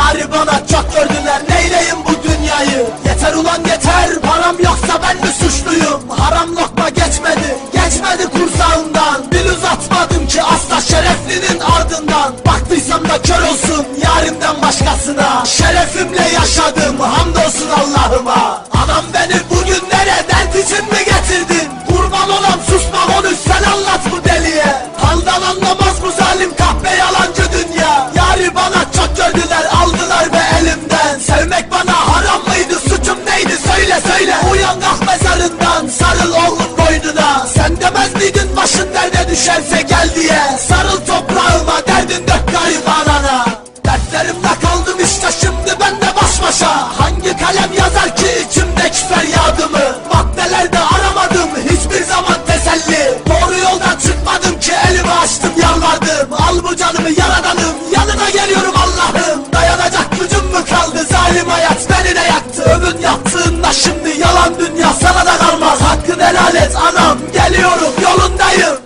Yar bana çok gördüler neyleyim bu dünyayı? Yeter ulan yeter param yoksa ben mi suçluyum. Haram lokma geçmedi geçmedi kursağımdan. Dil uzatmadım ki asla şereflinin ardından. Baktıysam da kör olsun yarimden başkasına. Şerefimle yaşadım hamdolsun söyle Uyan kalk mezarından sarıl oğlum boynuna. Sen demez miydin başın derde düşerse gel diye. Sarıl toprağıma derdin dök garip anana Dertlerimle kaldım işte şimdi ben de baş başa. Hangi kalem yazar ki içimdeki feryadımı? Maddelerde aramadım hiçbir zaman teselli. Doğru yoldan çıkmadım ki elimi açtım yalvardım Al bu canımı yaradanım yanına geliyorum Allah'ım. Dayanacak gücüm mü kaldı zalim yaktı Yaptığında şimdi yalan dünya sana da kalmaz. Hakkın helal et anam geliyorum yolundayım.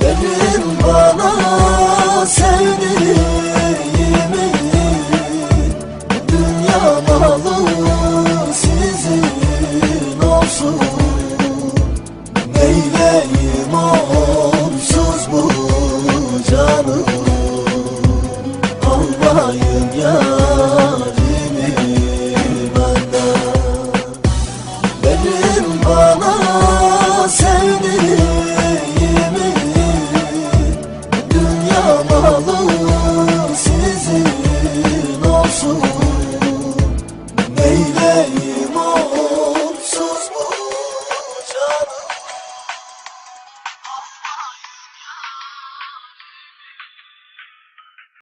Benim bana sevdiğimi Dünya malı sizin olsun hey